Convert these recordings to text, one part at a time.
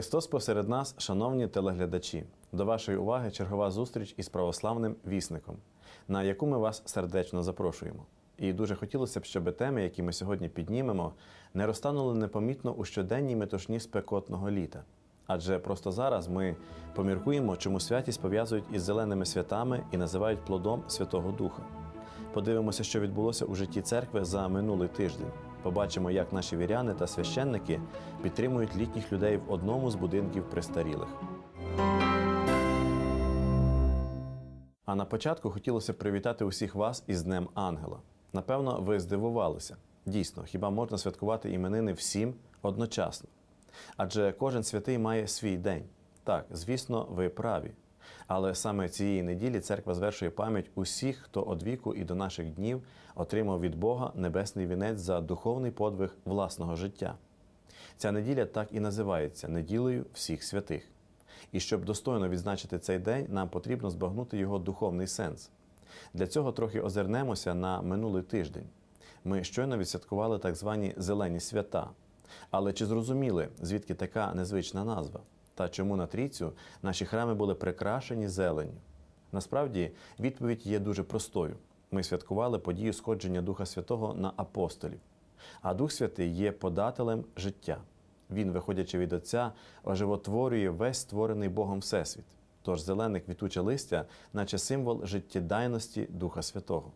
Христос посеред нас, шановні телеглядачі, до вашої уваги чергова зустріч із православним вісником, на яку ми вас сердечно запрошуємо. І дуже хотілося б, щоб теми, які ми сьогодні піднімемо, не розтанули непомітно у щоденній метушні спекотного літа. Адже просто зараз ми поміркуємо, чому святість пов'язують із зеленими святами і називають плодом Святого Духа. Подивимося, що відбулося у житті церкви за минулий тиждень. Побачимо, як наші віряни та священники підтримують літніх людей в одному з будинків престарілих. А на початку хотілося привітати усіх вас із Днем Ангела. Напевно, ви здивувалися. Дійсно, хіба можна святкувати іменини всім одночасно? Адже кожен святий має свій день. Так, звісно, ви праві. Але саме цієї неділі церква звершує пам'ять усіх, хто од віку і до наших днів отримав від Бога небесний вінець за духовний подвиг власного життя. Ця неділя так і називається неділею всіх святих. І щоб достойно відзначити цей день, нам потрібно збагнути його духовний сенс. Для цього трохи озирнемося на минулий тиждень. Ми щойно відсвяткували так звані зелені свята. Але чи зрозуміли, звідки така незвична назва? Та чому на трійцю наші храми були прикрашені зеленню? Насправді відповідь є дуже простою. Ми святкували подію сходження Духа Святого на апостолів. А Дух Святий є подателем життя. Він, виходячи від Отця, оживотворює весь створений Богом Всесвіт. Тож зелене квітуче листя, наче символ життєдайності Духа Святого.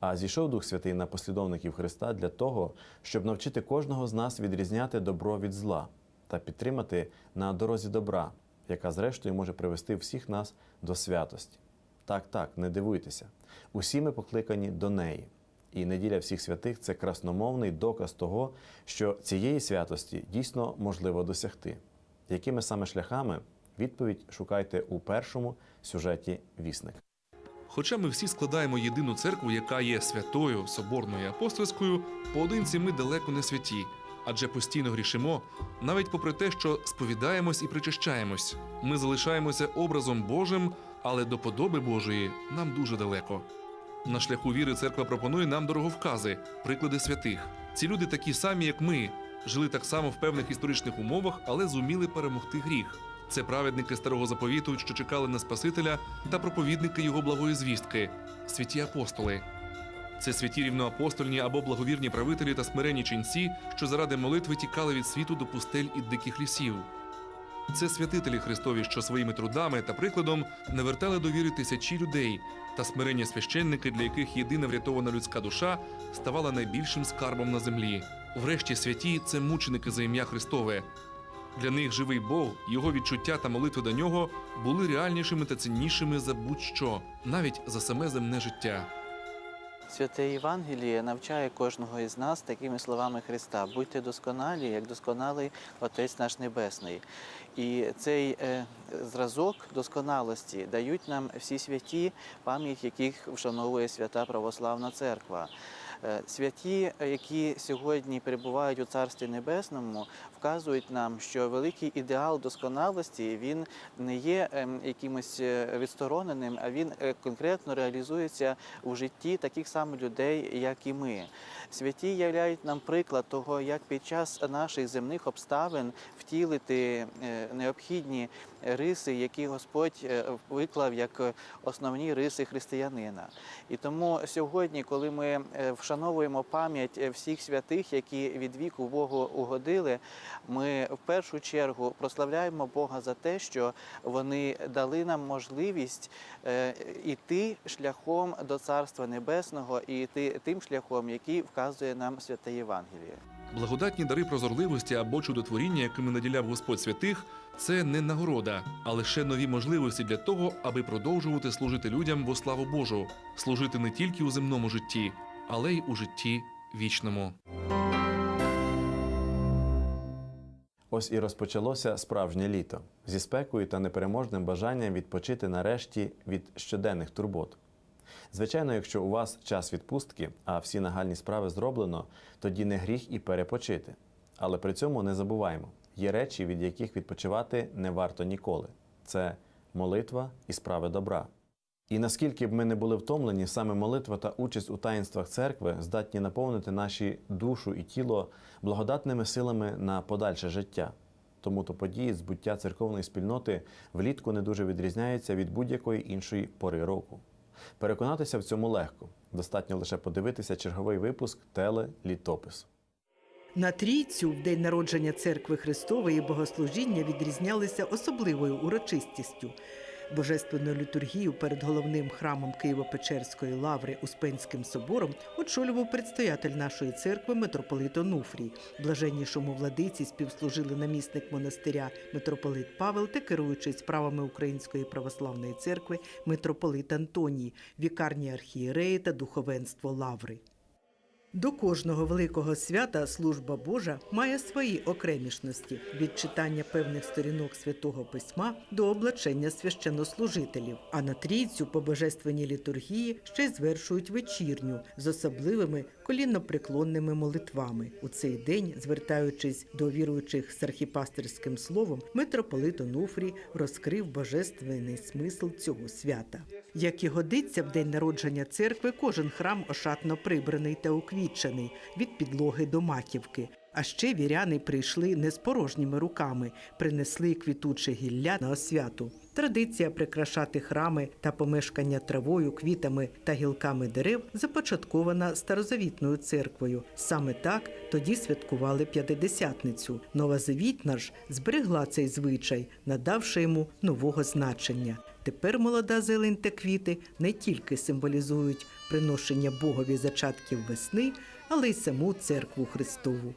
А зійшов Дух Святий на послідовників Христа для того, щоб навчити кожного з нас відрізняти добро від зла та підтримати на дорозі добра, яка зрештою може привести всіх нас до святості. Так, так, не дивуйтеся. Усі ми покликані до неї. І неділя всіх святих це красномовний доказ того, що цієї святості дійсно можливо досягти. Якими саме шляхами відповідь шукайте у першому сюжеті вісник. Хоча ми всі складаємо єдину церкву, яка є святою, соборною апостольською, поодинці ми далеко не святі, адже постійно грішимо, навіть попри те, що сповідаємось і причащаємось. Ми залишаємося образом Божим, але до подоби Божої нам дуже далеко. На шляху віри церква пропонує нам дороговкази, приклади святих. Ці люди такі самі, як ми, жили так само в певних історичних умовах, але зуміли перемогти гріх. Це праведники старого заповіту, що чекали на Спасителя, та проповідники його благої звістки, святі апостоли. Це святі рівноапостольні або благовірні правителі та смиренні ченці, що заради молитви тікали від світу до пустель і диких лісів. Це святителі Христові, що своїми трудами та прикладом навертали до віри тисячі людей, та смиренні священники, для яких єдина врятована людська душа ставала найбільшим скарбом на землі. Врешті святі це мученики за ім'я Христове. Для них живий Бог, його відчуття та молитви до нього були реальнішими та ціннішими за будь-що, навіть за саме земне життя. Святе Євангеліє навчає кожного із нас такими словами Христа: будьте досконалі, як досконалий Отець наш Небесний. І цей е, зразок досконалості дають нам всі святі, пам'ять яких вшановує свята Православна Церква. Е, Святі, які сьогодні перебувають у Царстві Небесному, вказують нам, що великий ідеал досконалості він не є ем, якимось е, відстороненим, а він е, конкретно реалізується у житті таких самих людей, як і ми. Святі являють нам приклад того, як під час наших земних обставин втілити необхідні риси, які Господь виклав як основні риси християнина. І тому сьогодні, коли ми е, вшановуємо пам'ять е, всіх святих, які від віку Богу угодили, ми в першу чергу прославляємо Бога за те, що вони дали нам можливість е, іти шляхом до Царства Небесного і йти тим шляхом, який вказує нам святе Євангеліє. Благодатні дари прозорливості або чудотворіння, якими наділяв Господь святих, це не нагорода, а лише нові можливості для того, аби продовжувати служити людям во славу Божу, служити не тільки у земному житті, але й у житті вічному. Ось і розпочалося справжнє літо зі спекою та непереможним бажанням відпочити нарешті від щоденних турбот. Звичайно, якщо у вас час відпустки, а всі нагальні справи зроблено, тоді не гріх і перепочити. Але при цьому не забуваємо, є речі, від яких відпочивати не варто ніколи. Це молитва і справи добра. І наскільки б ми не були втомлені, саме молитва та участь у таїнствах церкви здатні наповнити наші душу і тіло благодатними силами на подальше життя. Тому то події збуття церковної спільноти влітку не дуже відрізняються від будь-якої іншої пори року. Переконатися в цьому легко. Достатньо лише подивитися черговий випуск теле-літопис. На трійцю в день народження церкви Христової богослужіння відрізнялися особливою урочистістю. Божественну літургію перед головним храмом Києво-Печерської лаври Успенським собором очолював предстоятель нашої церкви митрополит Онуфрій. Блаженнішому владиці співслужили намісник монастиря митрополит Павел та керуючий справами Української православної церкви митрополит Антоній, вікарні архієреї та духовенство лаври. До кожного великого свята служба Божа має свої окремішності від читання певних сторінок святого письма до облачення священнослужителів. А на трійцю по божественній літургії ще й звершують вечірню з особливими коліннопреклонними молитвами. У цей день, звертаючись до віруючих з архіпастерським словом, митрополит Онуфрій розкрив божественний смисл цього свята. Як і годиться в день народження церкви, кожен храм ошатно прибраний та уквітчений від підлоги до маківки. А ще віряни прийшли не з порожніми руками, принесли квітуче гілля на освяту. Традиція прикрашати храми та помешкання травою, квітами та гілками дерев започаткована старозавітною церквою. Саме так тоді святкували п'ятидесятницю. Новозавітна ж зберегла цей звичай, надавши йому нового значення. Тепер молода зелень та квіти не тільки символізують приношення Богові зачатків весни, але й саму церкву Христову.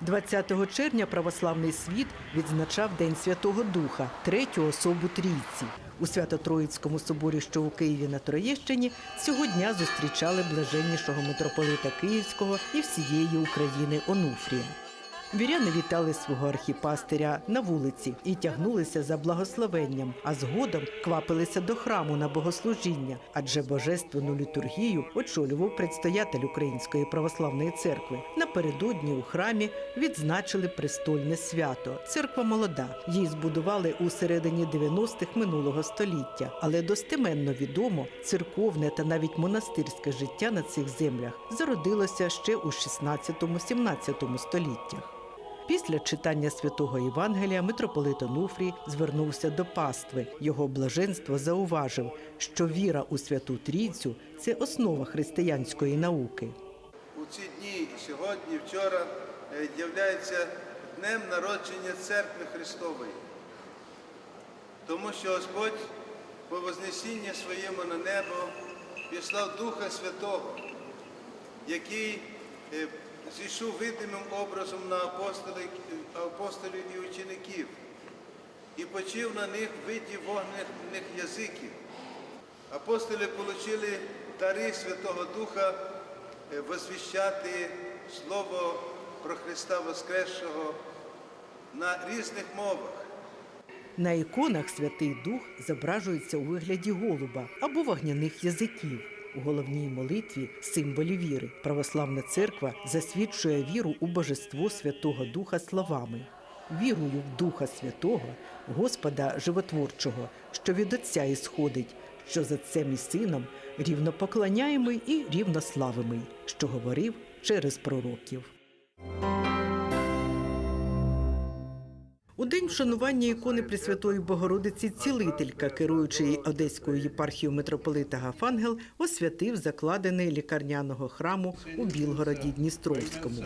20 червня православний світ відзначав День Святого Духа, третю особу трійці. У Свято-Троїцькому соборі, що у Києві на Троєщині, цього дня зустрічали блаженнішого митрополита Київського і всієї України Онуфрія. Віряни вітали свого архіпастиря на вулиці і тягнулися за благословенням, а згодом квапилися до храму на богослужіння, адже божественну літургію очолював предстоятель Української православної церкви. Напередодні у храмі відзначили престольне свято. Церква молода. Її збудували у середині 90-х минулого століття, але достеменно відомо, церковне та навіть монастирське життя на цих землях зародилося ще у 16-17 століттях. Після читання святого Євангелія митрополит Онуфрій звернувся до пастви. Його блаженство зауважив, що віра у святу Трійцю це основа християнської науки. у ці дні сьогодні, вчора е, являється днем народження Церкви Христової. Тому що Господь по Вознесінні своєму на небо післав Духа Святого, який е, зійшов видимим образом на апостолів, і учеників і почив на них виді вогнених язиків. Апостоли отримали дари Святого Духа е, возвіщати Слово про Христа Воскресшого на різних мовах. На іконах Святий Дух зображується у вигляді голуба або вогняних язиків. У головній молитві символі віри православна церква засвідчує віру у божество Святого Духа словами. Вірую в Духа Святого, Господа Животворчого, що від Отця ісходить, що за Отцем і Сином рівно поклоняємий і рівно славимий, що говорив через пророків. У день вшанування ікони Пресвятої Богородиці цілителька, керуючий Одеською єпархією митрополита Гафангел, освятив закладений лікарняного храму у Білгороді Дністровському.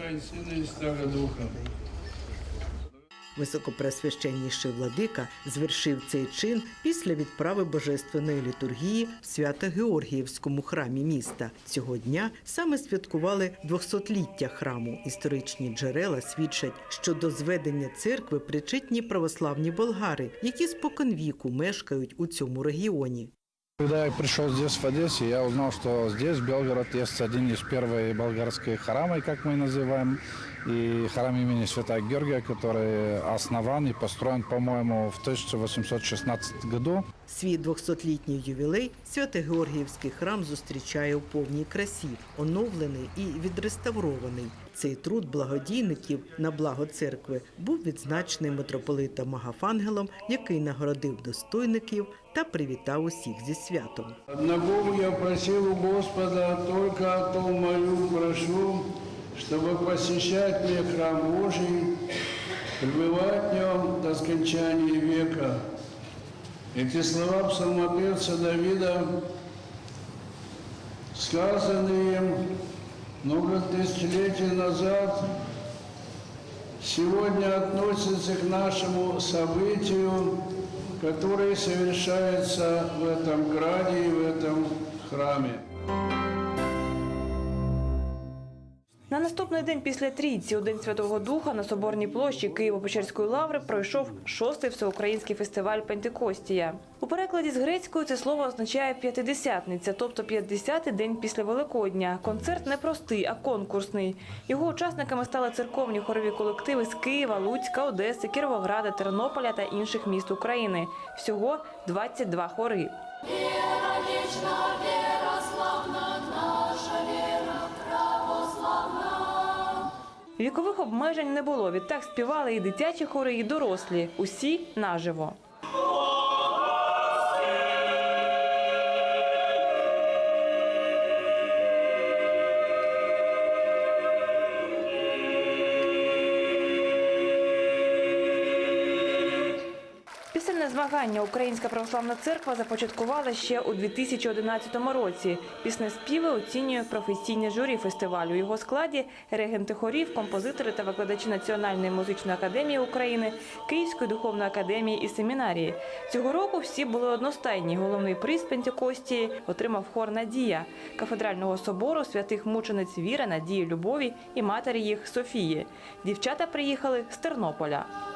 Високопресвященніший владика звершив цей чин після відправи божественної літургії в Свято-Георгіївському храмі міста. Цього дня саме святкували 200-ліття храму. Історичні джерела свідчать, що до зведення церкви причетні православні болгари, які споконвіку мешкають у цьому регіоні. Когда я пришел здесь, в Одессе, я узнал, что здесь, Белгород, есть один из первых болгарских храмов, как мы называем, и храм имени Святого Георгия, который основан и построен, по-моему, в 1816 году. Свій 200-літній ювілей Свято-Георгіївський храм зустрічає у повній красі, оновлений і відреставрований. Цей труд благодійників на благо церкви був відзначений митрополитом Агафангелом, який нагородив достойників та привітав усіх зі святом. Одного я просил у Господа, только о молю, прошу, чтобы посещать мне храм Божий, пребывать в нем до скончания века. Эти слова псалмопевца Давида, сказанные им много тысячелетий назад, сегодня относятся к нашему событию, которое совершается в этом граде и в этом храме. На наступний день після трійці у День Святого Духа на Соборній площі Києво-Печерської лаври пройшов шостий всеукраїнський фестиваль Пентекостія. У перекладі з грецької це слово означає п'ятидесятниця, тобто 50-й день після Великодня. Концерт не простий, а конкурсний. Його учасниками стали церковні хорові колективи з Києва, Луцька, Одеси, Кіровограда, Тернополя та інших міст України. Всього 22 хори. Вікових обмежень не було. Відтак співали і дитячі хори, і дорослі. Усі наживо. Змагання Українська православна церква започаткувала ще у 2011 році. Піснеспіви оцінює професійне журі фестивалю. У його складі регенти хорів, композитори та викладачі Національної музичної академії України, Київської духовної академії і семінарії. Цього року всі були одностайні. Головний приз Пентекостії отримав хор Надія кафедрального собору святих мучениць Віри, Надії, Любові і матері їх Софії. Дівчата приїхали з Тернополя.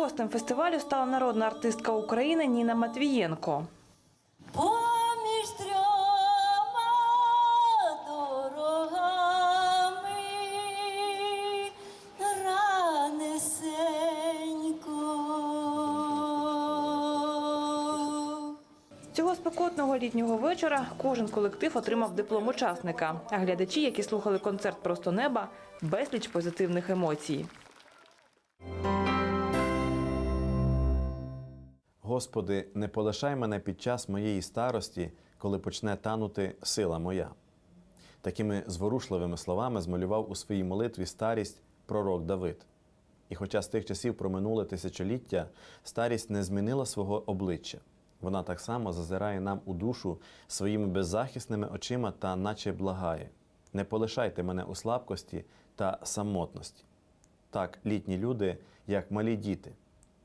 Гостем фестивалю стала народна артистка України Ніна Матвієнко. Цього спекотного літнього вечора кожен колектив отримав диплом учасника. А глядачі, які слухали концерт просто неба, безліч позитивних емоцій. Господи, не полишай мене під час моєї старості, коли почне танути сила моя. Такими зворушливими словами змалював у своїй молитві старість пророк Давид. І хоча з тих часів проминули тисячоліття, старість не змінила свого обличчя. Вона так само зазирає нам у душу своїми беззахисними очима та наче благає: не полишайте мене у слабкості та самотності. Так, літні люди, як малі діти,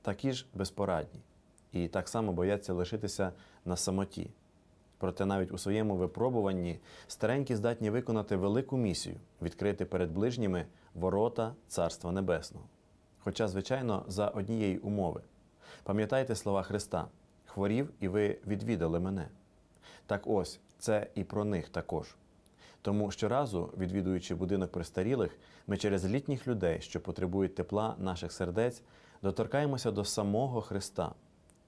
такі ж безпорадні, і так само бояться лишитися на самоті. Проте навіть у своєму випробуванні старенькі здатні виконати велику місію відкрити перед ближніми ворота Царства Небесного. Хоча, звичайно, за однієї умови. Пам'ятайте слова Христа: хворів, і ви відвідали мене. Так ось це і про них також. Тому щоразу, відвідуючи будинок престарілих, ми через літніх людей, що потребують тепла наших сердець, доторкаємося до самого Христа.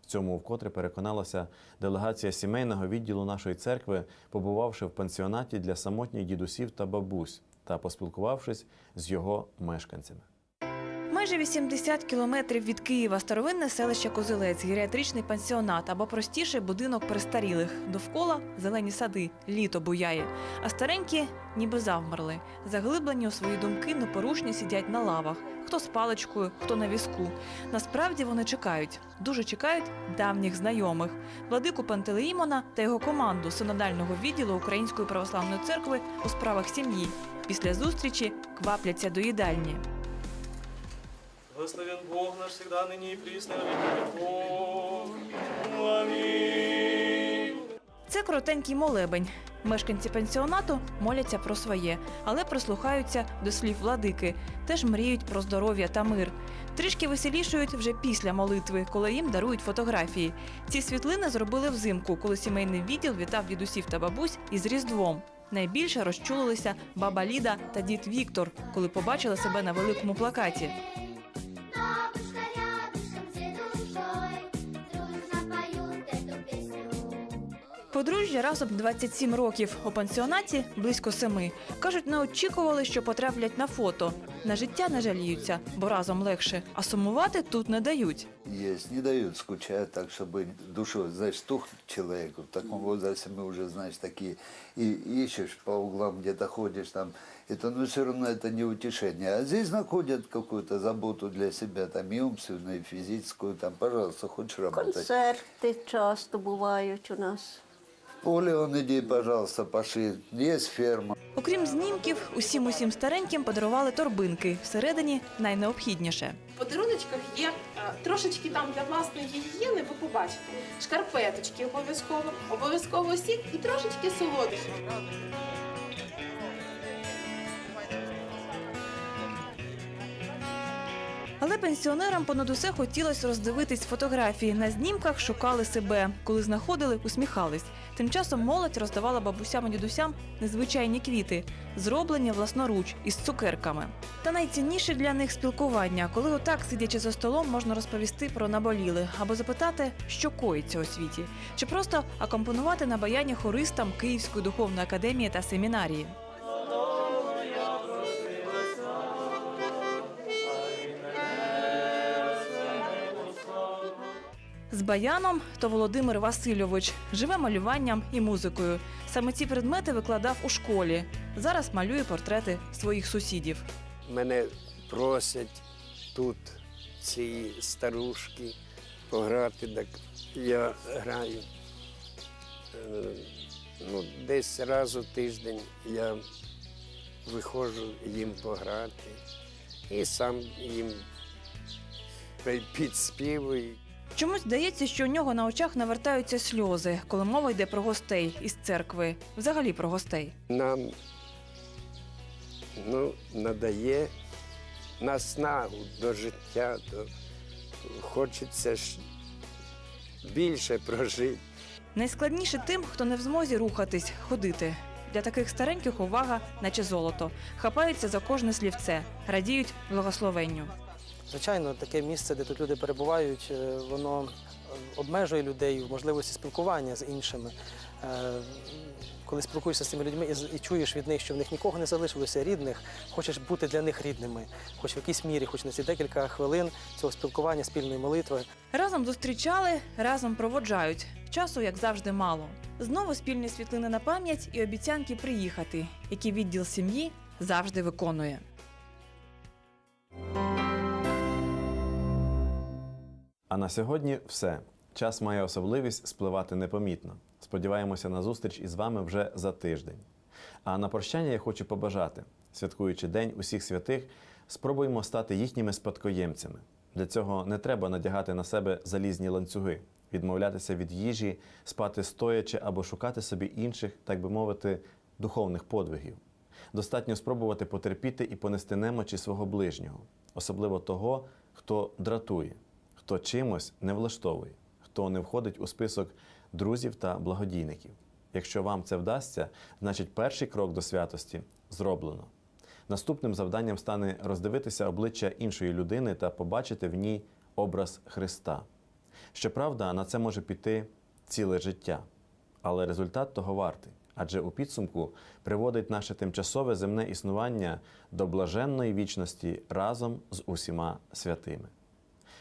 Цьому вкотре переконалася делегація сімейного відділу нашої церкви, побувавши в пансіонаті для самотніх дідусів та бабусь та поспілкувавшись з його мешканцями. Майже 80 кілометрів від Києва старовинне селище Козелець, геріатричний пансіонат або простіше будинок престарілих. Довкола зелені сади, літо буяє. А старенькі ніби завмерли. Заглиблені у свої думки, непорушні сидять на лавах. Хто з паличкою, хто на візку. Насправді вони чекають, дуже чекають давніх знайомих. Владику Пантелеїмона та його команду синодального відділу Української православної церкви у справах сім'ї. Після зустрічі квапляться до їдальні. Благословен Бог наш всегда, ныне и присно, и веков. Це коротенький молебень. Мешканці пансіонату моляться про своє, але прислухаються до слів владики. Теж мріють про здоров'я та мир. Трішки веселішують вже після молитви, коли їм дарують фотографії. Ці світлини зробили взимку, коли сімейний відділ вітав дідусів та бабусь із Різдвом. Найбільше розчулилися баба Ліда та дід Віктор, коли побачили себе на великому плакаті. Подружжя разом 27 років. У пансіонаті близько семи. Кажуть, не очікували, що потраплять на фото. На життя не жаліються, бо разом легше. А сумувати тут не дають. Есть, не дают скучать так, чтобы душой, знаешь, тухнет человеку. В таком возрасте мы уже, знаешь, такие, и ищешь по углам, где-то ходишь там, это, но все равно это не утешение. А здесь находят какую-то заботу для себя, там, и умственную, и физическую, там, пожалуйста, хочешь работать. Концерти часто бувають у нас. В поле он иди, пожалуйста, пошли. Є ферма. Окрім знімків, усім усім стареньким подарували торбинки. Всередині найнеобхідніше. В подаруночках є е, трошечки там для власної гігієни, ви побачите. Шкарпеточки обов'язково, обов'язково сік і трошечки солодощів. Але пенсіонерам понад усе хотілося роздивитись фотографії. На знімках шукали себе. Коли знаходили, усміхались. Тим часом молодь роздавала бабусям і дідусям незвичайні квіти, зроблені власноруч із цукерками. Та найцінніше для них спілкування, коли отак, сидячи за столом, можна розповісти про наболіли або запитати, що коїться у світі, чи просто акомпонувати на баяні хористам Київської духовної академії та семінарії. З баяном то Володимир Васильович живе малюванням і музикою. Саме ці предмети викладав у школі. Зараз малює портрети своїх сусідів. Мене просять тут ці старушки пограти, так я граю. Е, Ну, десь раз у тиждень я виходжу їм пограти і сам їм підспівую. Чомусь здається, що у нього на очах навертаються сльози, коли мова йде про гостей із церкви, взагалі про гостей. Нам ну, надає наснагу до життя, то хочеться ж більше прожити. Найскладніше тим, хто не в змозі рухатись, ходити. Для таких стареньких увага, наче золото. Хапаються за кожне слівце, радіють благословенню. Звичайно, таке місце, де тут люди перебувають, е, воно обмежує людей в можливості спілкування з іншими. Е, Коли спілкуєшся з цими людьми і чуєш від них, що в них нікого не залишилося рідних, хочеш бути для них рідними, хоч в якійсь мірі, хоч на ці декілька хвилин цього спілкування, спільної молитви. Разом зустрічали, разом проводжають. Часу, як завжди, мало. Знову спільні світлини на пам'ять і обіцянки приїхати, які відділ сім'ї завжди виконує. А на сьогодні все. Час має особливість спливати непомітно. Сподіваємося на зустріч із вами вже за тиждень. А на прощання я хочу побажати, святкуючи День усіх святих, спробуємо стати їхніми спадкоємцями. Для цього не треба надягати на себе залізні ланцюги, відмовлятися від їжі, спати стоячи або шукати собі інших, так би мовити, духовних подвигів. Достатньо спробувати потерпіти і понести немочі свого ближнього, особливо того, хто дратує, хто чимось не влаштовує, хто не входить у список друзів та благодійників. Якщо вам це вдасться, значить перший крок до святості зроблено. Наступним завданням стане роздивитися обличчя іншої людини та побачити в ній образ Христа. Щоправда, на це може піти ціле життя, але результат того вартий, адже у підсумку приводить наше тимчасове земне існування до блаженної вічності разом з усіма святими.